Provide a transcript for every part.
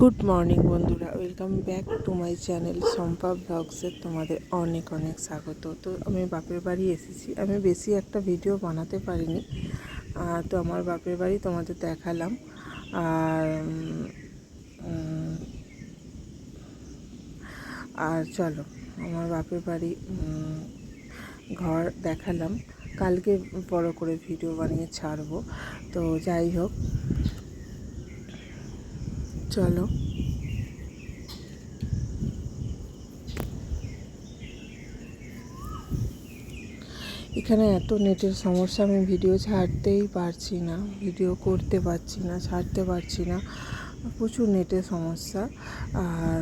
Good morning বন্ধুরা। Welcome back to my channel Sampa ব্লগসের তোমাদের অনেক অনেক স্বাগত। তো আমি বাপের বাড়ি এসেছি। আমি বেশি একটা ভিডিও বানাতে পারিনি। তো আমার বাপের বাড়ি তোমাদের দেখালাম। আর আর চলো, আমার বাপের বাড়ি ঘর দেখালাম। কালকে বড় করে ভিডিও বানিয়ে ছাড়বো। তো যাই হোক চলো। এখানে এত নেটের সমস্যা, আমি ভিডিও ছাড়তেই পারছি না, ভিডিও করতে পারছি না, ছাড়তে পারছি না। প্রচুর নেটের সমস্যা, আর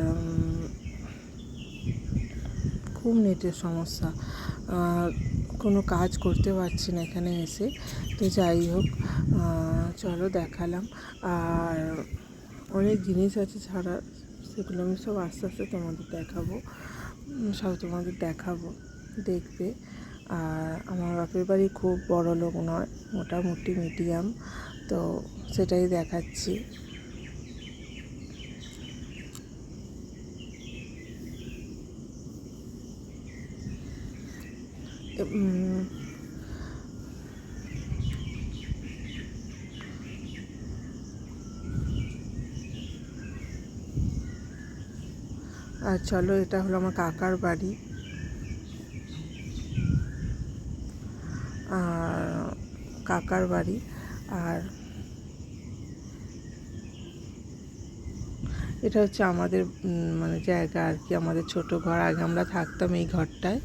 খুব নেটের সমস্যা। কোনো কাজ করতে পারছি না এখানে এসে। তো যাই হোক চলো দেখালাম। আর অনেক জিনিস আছে ছাড়ার সেগুলো আমি সব আস্তে আস্তে তোমাদের দেখাবো। সব তোমাদের দেখাবো, দেখবে। আর আমার বাপের বাড়ি খুব বড় লোক নয়, মোটামুটি মিডিয়াম তো সেটাই দেখাচ্ছি। আর চলো, এটা হলো আমার কাকার বাড়ি। আর কাকার বাড়ি। আর এটা হচ্ছে আমাদের মানে জায়গা আর কি, আমাদের ছোট ঘর। আগে আমরা থাকতাম এই ঘরটায়।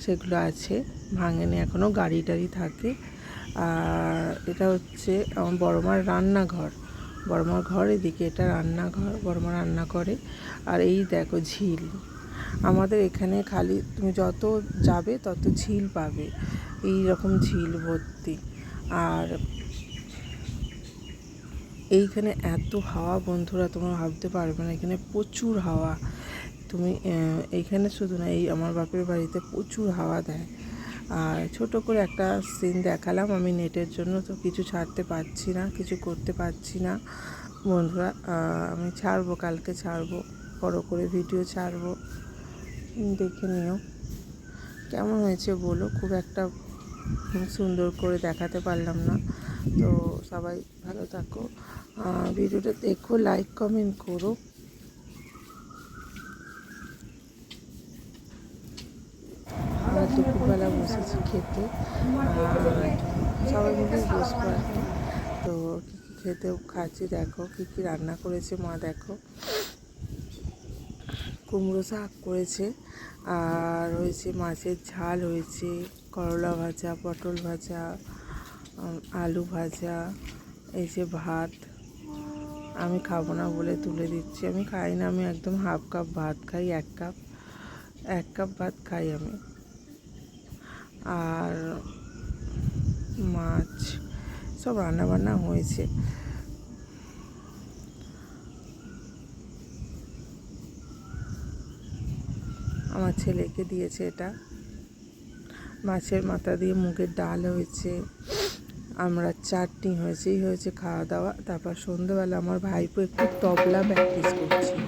সেগুলো আছে, ভাঙেনি এখনও গাড়ি টাড়ি থাকে। আর এটা হচ্ছে আমার বড়ো মার রান্নাঘর। বড়মার ঘর, এদিকে এটা রান্নাঘর বর্মা রান্না করে। আর এই দেখো ঝিল। আমাদের এখানে খালি তুমি যত যাবে তত ঝিল পাবে। এই রকম ঝিল ভর্তি। আর এইখানে এত হাওয়া, বন্ধুরা তোমরা ভাবতে পারবে না, এখানে প্রচুর হাওয়া। তুমি এইখানে শুধু না, এই আমার বাপের বাড়িতে প্রচুর হাওয়া দেয়। আর ছোট করে একটা সিন দেখালাম। আমি নেটের জন্য তো কিছু ছাড়তে পারছি না, কিছু করতে পারছি না। বন্ধুরা আমি ছাড়বো, কালকে ছাড়বো, বড় করে ভিডিও ছাড়বো। দেখে নিও। কেমন হয়েছে বলো? খুব একটা সুন্দর করে দেখাতে পারলাম না। তো সবাই ভালো থাকো। ভিডিওটা দেখো লাইক কমেন্ট করো আমরা দুপুরবেলা বসেছি খেতে সবাই মিলেই বসবো আর কি। তো কী কী খেতে খাচ্ছি দেখো, কী কী রান্না করেছে মা দেখো। কুমড়ো শাক করেছে, আর হয়েছে মাছের ঝাল হয়েছে, করলা ভাজা, পটল ভাজা আলু ভাজা, এই যে ভাত। আমি খাব না বলে তুলে দিচ্ছি। আমি খাই না, আমি একদম হাফ কাপ ভাত খাই, এক কাপ এক কাপ ভাত খাই আমি। আর মাছ সব রান্না বান্না হয়েছে। আমার ছেলেকে দিয়েছে এটা। মাছের মাথা দিয়ে মুগের ডাল হয়েছে। আমরা চাটনি হয়েছে, এই হয়েছে খাওয়া দাওয়া। তারপর সন্ধ্যেবেলা আমার ভাইপো একটু তবলা প্র্যাকটিস করছিল।